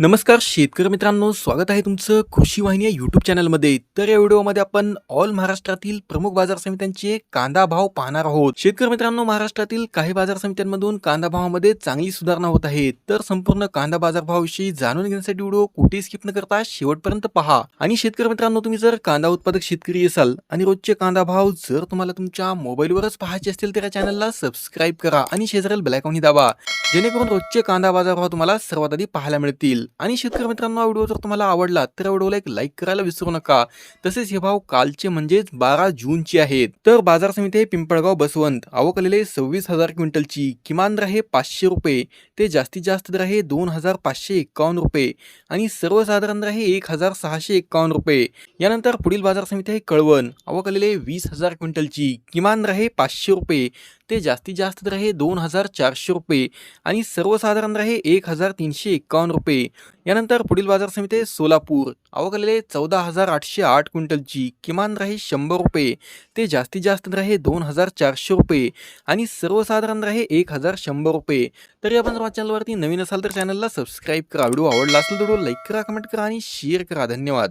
नमस्कार शेतकरी मित्रांनो स्वागत आहे तुमचं कृषी वाहिनी या यूट्यूब चॅनलमध्ये तर या व्हिडिओमध्ये आपण ऑल महाराष्ट्रातील प्रमुख बाजार समित्यांचे कांदा भाव पाहणार आहोत. शेतकरी मित्रांनो महाराष्ट्रातील काही बाजार समित्यांमधून कांदा भावामध्ये चांगली सुधारणा होत आहे. तर संपूर्ण कांदा बाजार भावाविषयी जाणून घेण्यासाठी व्हिडिओ कुठे स्किप न करता शेवटपर्यंत पहा. आणि शेतकरी मित्रांनो तुम्ही जर कांदा उत्पादक शेतकरी असाल आणि रोजचे कांदा भाव जर तुम्हाला तुमच्या मोबाईलवरच पाहायचे असतील तर या चॅनलला सबस्क्राईब करा आणि शेजारील बेलायकॉनही दाबा. जेणेकरून रोजचे कांदा बाजार भाव तुम्हाला सर्वात आधी पाहायला मिळतील. आणि शेतकरी मित्रांनो हा व्हिडिओ जर तुम्हाला आवडला तर व्हिडिओला एक लाईक करायला विसरू नका. तसेच हे भाव कालचे म्हणजेच बारा जूनचे आहेत. तर बाजार समिती हे पिंपळगाव बसवंत. आवकलेले सव्वीस हजार क्विंटलची. किमान दर आहे पाचशे रुपये. ते जास्तीत जास्त दर आहे दोन हजार पाचशे एक्कावन्न रुपये. आणि सर्वसाधारण दर आहे एक हजार सहाशे एक्कावन्न रुपये. यानंतर पुढील बाजार समिती आहे कळवण. आवकलेले वीस हजार क्विंटलची. किमान दर आहे पाचशे रुपये. ते जास्तीत जास्त दर आहे दोन हजार चारशे रुपये आणि सर्वसाधारण दर आहे एक हजार तीनशे एक्कावन्न रुपये. यानंतर पुढील बाजार समिती आहे सोलापूर. आवक आलेले चौदा हजार आठशे आठ क्विंटलची. किमान दर आहे शंभर रुपये. ते जास्तीत जास्त दर आहे दोन हजार चारशे रुपये. आणि सर्वसाधारण दर आहे एक हजार शंभर रुपये. तरी आपण जर माझ्या चॅनलवरती नवीन असाल तर चॅनलला सबस्क्राईब करा. व्हिडिओ आवडला असेल तर लाईक करा कमेंट करा आणि शेअर करा. धन्यवाद.